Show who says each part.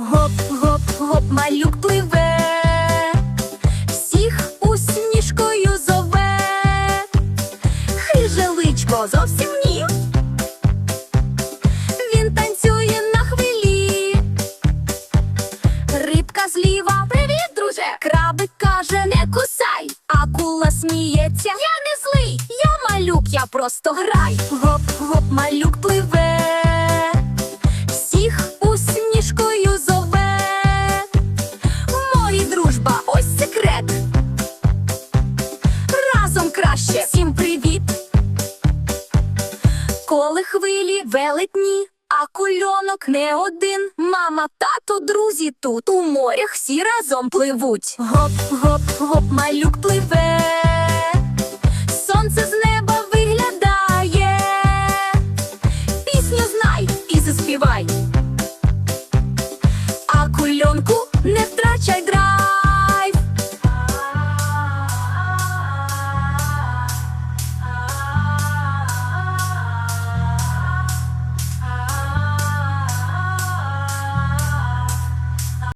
Speaker 1: Гоп, гоп, гоп, малюк пливе, всіх усмішкою зове. Хиже личко зовсім ні. Він танцює на хвилі. Рибка зліва, привіт, друже. Крабик каже, не кусай. Акула сміється. Я не злий, я малюк, я просто грай. Гоп, гоп, малюк пливе. Коли хвилі велетні, а кульонок не один. Мама, тато, друзі тут у морях всі разом пливуть. Гоп, гоп, гоп, малюк пливе. Сонце з неба виглядає. Пісню знай і заспівай. А кульонку не втрачай.